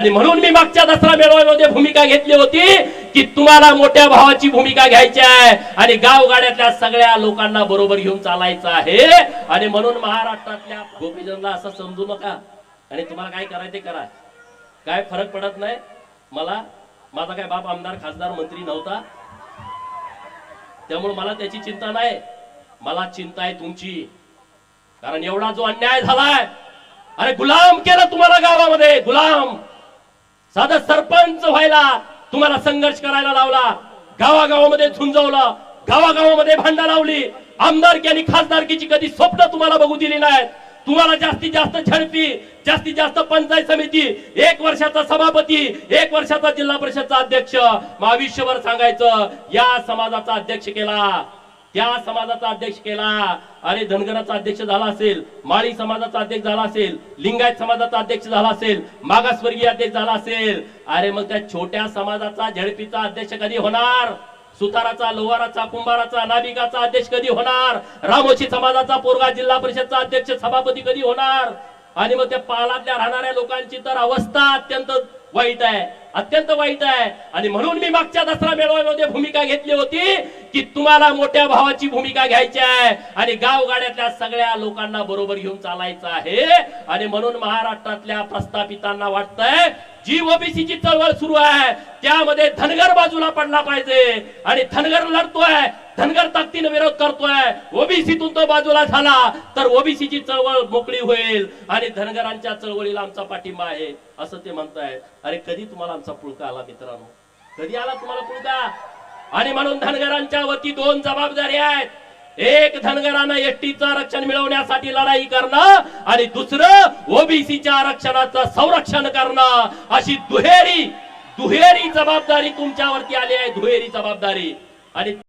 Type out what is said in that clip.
आणि म्हणून मी मागच्या दसरा मेळाव्यामध्ये भूमिका घेतली होती की तुम्हाला मोठ्या भावाची भूमिका घ्यायची आहे आणि गावगाड्यातल्या सगळ्या लोकांना बरोबर घेऊन चालायचं आहे. आणि म्हणून महाराष्ट्रातल्या गोपीजनला असं समजू नका. आणि तुम्हाला काय करायचं ते करा. काय फरक पडत नाही? मला माझा काय बाप आमदार खासदार मंत्री नव्हता. त्यामुळे मला त्याची चिंता नाही. मला चिंता आहे तुमची. कारण एवढा जो अन्याय झालाय अरे गुलाम केलं तुम्हाला गावामध्ये गुलाम. साधा सरपंच व्हायला तुम्हाला संघर्ष करायला लावला. गावागावामध्ये झुंजवलं. गावागावामध्ये भांडा लावली. आमदारकी आणि खासदारकीची कधी स्वप्न तुम्हाला बघू दिली नाहीत. तुम्हाला जास्तीत जास्त झडपी जास्तीत जास्त पंचायत समिती एक वर्षाचा सभापती एक वर्षाचा जिल्हा परिषदचा अध्यक्ष. मग आयुष्यभर सांगायचं या समाजाचा अध्यक्ष केला. त्या समाजाचा अध्यक्ष केला. अरे धनगराचा अध्यक्ष झाला असेल माळी समाजाचा अध्यक्ष झाला असेल लिंगायत समाजाचा अध्यक्ष झाला असेल मागासवर्गीय अध्यक्ष झाला असेल. अरे मग त्या छोट्या समाजाचा झडपीचा अध्यक्ष कधी होणार? सुताराचा लोहाराचा कुंभाराचा नाभिकाचा अध्यक्ष कधी होणार? रामोशी समाजाचा पोरगा जिल्हा परिषदचा अध्यक्ष सभापती कधी होणार? आणि मग त्या पालातल्या राहणाऱ्या लोकांची तर अवस्था अत्यंत वाईट आहे अत्यंत वाईट आहे. आणि म्हणून मी मागच्या दसरा मेळाव्यामध्ये भूमिका घेतली होती. की तुम्हाला मोठ्या भावाची भूमिका घ्यायची आहे आणि गावगाड्यातल्या सगळ्या लोकांना बरोबर घेऊन चालायचं आहे. आणि म्हणून महाराष्ट्रातल्या प्रस्थापितांना वाटतंय जी ओबीसीची चळवळ सुरू आहे त्यामध्ये धनगर बाजूला पडला पाहिजे. आणि धनगर लढतोय धनगर ताकदीने विरोध करतोय. ओबीसीतून तो बाजूला झाला तर ओबीसीची चळवळ मोकळी होईल. आणि धनगरांच्या चळवळीला आमचा पाठिंबा आहे असं ते म्हणताय अरे कधी तुम्हाला आमचा पुळका आला मित्रांनो? कधी आला तुम्हाला पुळका? आणि म्हणून धनगरांच्या वती दोन जबाबदारी आहेत. एक धनगरांना एसटीचं आरक्षण मिळवण्यासाठी लढाई करणं आणि दुसरं ओबीसीच्या आरक्षणाचं संरक्षण करणं. अशी दुहेरी दुहेरी जबाबदारी तुमच्यावरती आली आहे दुहेरी जबाबदारी. आणि